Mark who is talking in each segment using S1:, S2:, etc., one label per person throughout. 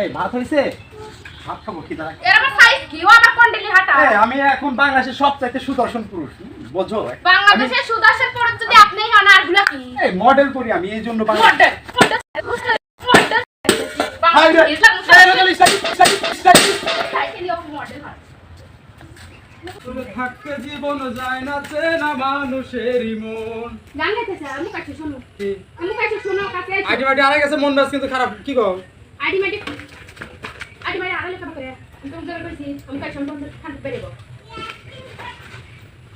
S1: এই ভাত হইছে? ভাত খাব কি দাঁড়া।
S2: এর আমার সাইজ কি? ও আমার কন্ডেলি হাঁটা?
S1: এই, আমি এখন বাংলাদেশের সবচাইতে সুদর্শন পুরুষ বোঝো?
S2: বাংলাদেশের সুদর্শন পড়ত যদি আপনি হন আরগুলা কি?
S1: এই মডেল করি আমি এই জন্য বাংলা
S2: মডেল মডেল মডেল
S1: হাই রে,
S2: ইসলাম
S1: এই রে, Islam, Islam, Islam.
S2: Cycle of model
S1: তোর থাকতে জীবন যায় না চেনা মানুষেরই মন
S2: গান গাইতেছে আমি কাছে শুনো। আমি কাছে শুনো কাছে
S1: আইডি মাইডি আড়াই গেছে মন কিন্তু খারাপ কি গো
S2: আইডি মাইডি আইডি মাইডি আড়ালে কাম করে। আমি তো উদ্ধার করেছি আমি কাছে শুনো খান পেরেবো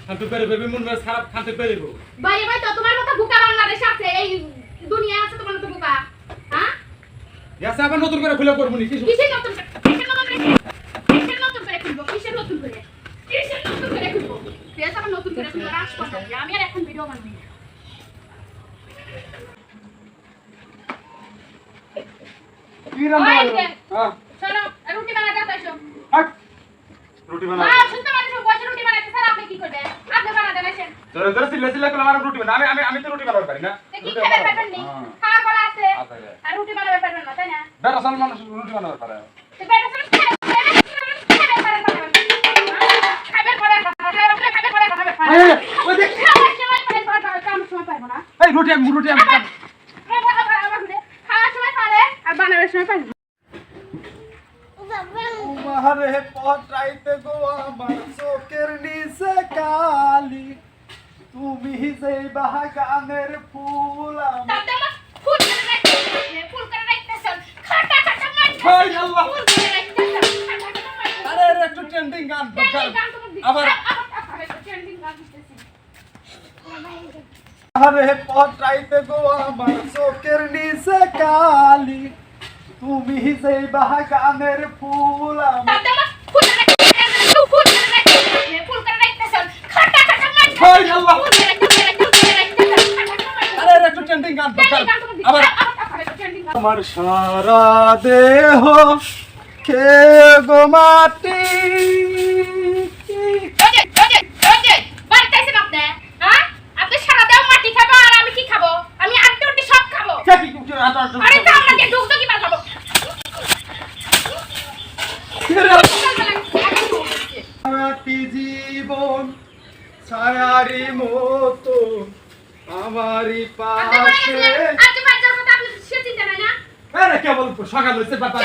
S1: খানতে পেরে বেবি মন মেজাজ খারাপ খানতে পেরেব
S2: ভাই ভাই তো তোমার মতো বুকা বাংলাদেশ আছে এই দুনিয়া আছে তোমার মতো বুকা হ্যাঁ?
S1: গেছে আবার নতুন করে খুলে করব নি কিছু
S2: কিসের নতুন কিসের নতুন করে খুলবো? কিসের নতুন করে কিসের নতুন করে? খুলবো? পেজ আবার নতুন করে খুলবো রাজ কথা আমি আর এখন ভিডিও বানাবি না
S1: কি রান্না?
S2: যে।
S1: হ্যাঁ,
S2: চলো রুটি বানাতে আসো
S1: হাট। রুটি বানা
S2: হ্যাঁ শুনতে পাচ্ছ বসে রুটি বানাতে স্যার আপনি কি করবেন? আপনি বানাতে আসেন
S1: ধরে ধরে সিলে সিলে করে আমার রুটি বানা আমি আমি আমি তো রুটি বানাতে পারি না।
S2: কি খাবার পারবেন নি। খাওয়া করা আছে।
S1: আছে
S2: আর রুটি বানাতে পারবেন না তাই না?
S1: বেটা সাল মানুষ রুটি বানাতে পারে।
S2: তো
S1: এই রুটি আমি রুটি আমি
S2: আবার আবার আবার আবার ঘুরে খাওয়ার সময় পারে আর বানানোর সময় পারে না।
S1: তোমারে পটাইতে গো আমার চোখের নিচে কালি। তুমি যে বাগানের ফুল আরে, একটু ট্রেন্ডিং গান আবার আরে পটাইতে গো আমার চোখের নিচে কালি। তুমি যে বাগানের ফুল আমার হাই আল্লাহ। আরে আরে, একটু ট্রেন্ডিং গান দরকার আবার আমার সারা দেহ কে গো মাটি মাটি জীবন ছায়ারি মতো আমারই পাশে। আরে কেবল সকাল হয়েছে বাবা